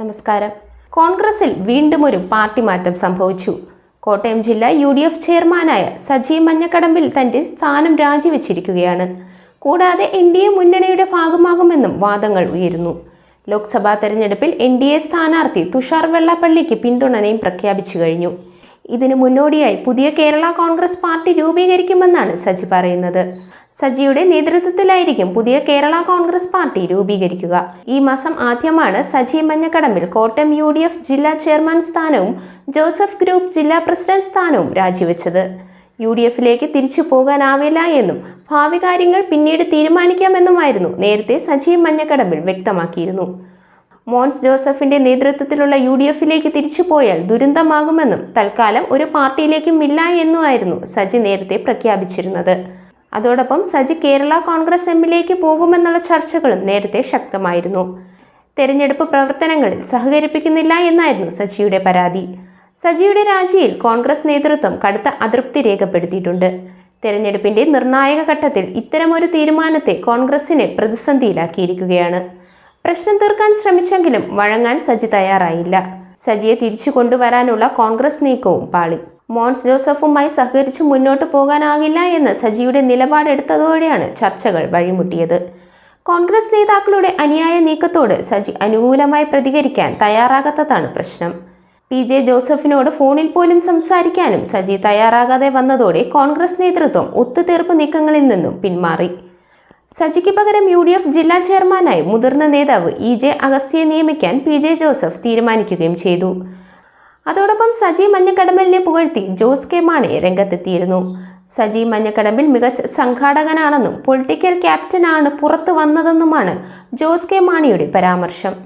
നമസ്കാരം. കോൺഗ്രസിൽ വീണ്ടും ഒരു പാർട്ടി മാറ്റം സംഭവിച്ചു. കോട്ടയം ജില്ല യു ഡി എഫ് ചെയർമാനായ സജീവ് മഞ്ഞക്കടമ്പിൽ തന്റെ സ്ഥാനം രാജിവെച്ചിരിക്കുകയാണ്. കൂടാതെ എൻ ഡി എ മുന്നണിയുടെ ഭാഗമാകുമെന്നും വാദങ്ങൾ ഉയരുന്നു. ലോക്സഭാ തെരഞ്ഞെടുപ്പിൽ എൻ ഡി എ സ്ഥാനാർത്ഥി തുഷാർ വെള്ളാപ്പള്ളിക്ക് പിന്തുണനയും പ്രഖ്യാപിച്ചു കഴിഞ്ഞു. ഇതിനു മുന്നോടിയായി പുതിയ കേരള കോൺഗ്രസ് പാർട്ടി രൂപീകരിക്കുമെന്നാണ് സജി പറയുന്നത്. സജിയുടെ നേതൃത്വത്തിലായിരിക്കും പുതിയ കേരള കോൺഗ്രസ് പാർട്ടി രൂപീകരിക്കുക. ഈ മാസം ആദ്യമാണ് സജി മഞ്ഞക്കടമ്പിൽ കോട്ടയം യു ജില്ലാ ചെയർമാൻ സ്ഥാനവും ജോസഫ് ഗ്രൂപ്പ് ജില്ലാ പ്രസിഡന്റ് സ്ഥാനവും രാജിവെച്ചത്. യു ഡി എഫിലേക്ക് തിരിച്ചു പോകാനാവില്ല എന്നും ഭാവി കാര്യങ്ങൾ പിന്നീട് തീരുമാനിക്കാമെന്നുമായിരുന്നു നേരത്തെ സജീവ് മഞ്ഞക്കടമ്പിൽ വ്യക്തമാക്കിയിരുന്നു. മോൻസ് ജോസഫിന്റെ നേതൃത്വത്തിലുള്ള യു ഡി എഫിലേക്ക് തിരിച്ചുപോയാൽ ദുരന്തമാകുമെന്നും തൽക്കാലം ഒരു പാർട്ടിയിലേക്കും ഇല്ല എന്നുമായിരുന്നു സജി നേരത്തെ പ്രഖ്യാപിച്ചിരുന്നത്. അതോടൊപ്പം സജി കേരള കോൺഗ്രസ് എമ്മിലേക്ക് പോകുമെന്നുള്ള ചർച്ചകളും നേരത്തെ ശക്തമായിരുന്നു. തെരഞ്ഞെടുപ്പ് പ്രവർത്തനങ്ങളിൽ സഹകരിപ്പിക്കുന്നില്ല എന്നായിരുന്നു സജിയുടെ പരാതി. സജിയുടെ രാജിയിൽ കോൺഗ്രസ് നേതൃത്വം കടുത്ത അതൃപ്തി രേഖപ്പെടുത്തിയിട്ടുണ്ട്. തെരഞ്ഞെടുപ്പിന്റെ നിർണായക ഘട്ടത്തിൽ ഇത്തരമൊരു തീരുമാനത്തെ കോൺഗ്രസിനെ പ്രതിസന്ധിയിലാക്കിയിരിക്കുകയാണ്. പ്രശ്നം തീർക്കാൻ ശ്രമിച്ചെങ്കിലും വഴങ്ങാൻ സജി തയ്യാറായില്ല. സജിയെ തിരിച്ചു കൊണ്ടുവരാനുള്ള കോൺഗ്രസ് നീക്കവും പാളി. മോൻസ് ജോസഫുമായി സഹകരിച്ച് മുന്നോട്ട് പോകാനാകില്ല എന്ന് സജിയുടെ നിലപാടെടുത്തതോടെയാണ് ചർച്ചകൾ വഴിമുട്ടിയത്. കോൺഗ്രസ് നേതാക്കളുടെ അനുയായ നീക്കത്തോട് സജി അനുകൂലമായി പ്രതികരിക്കാൻ തയ്യാറാകാത്തതാണ് പ്രശ്നം. പി ജെ ജോസഫിനോട് ഫോണിൽ പോലും സംസാരിക്കാനും സജി തയ്യാറാകാതെ വന്നതോടെ കോൺഗ്രസ് നേതൃത്വം ഒത്തുതീർപ്പ് നീക്കങ്ങളിൽ നിന്നും പിന്മാറി. സജിക്ക് പകരം യു ഡി എഫ് ജില്ലാ ചെയർമാനായി മുതിർന്ന നേതാവ് ഇ ജെ അഗസ്തിയെ നിയമിക്കാൻ പി ജെ ജോസഫ് തീരുമാനിക്കുകയും ചെയ്തു. അതോടൊപ്പം സജി മഞ്ഞക്കടമ്പലിനെ പുകഴ്ത്തി ജോസ് കെ മാണി രംഗത്തെത്തിയിരുന്നു. സജി മഞ്ഞക്കടമ്പിൽ മികച്ച സംഘാടകനാണെന്നും പൊളിറ്റിക്കൽ ക്യാപ്റ്റനാണ് പുറത്തു വന്നതെന്നുമാണ് ജോസ് കെ മാണിയുടെ പരാമർശം.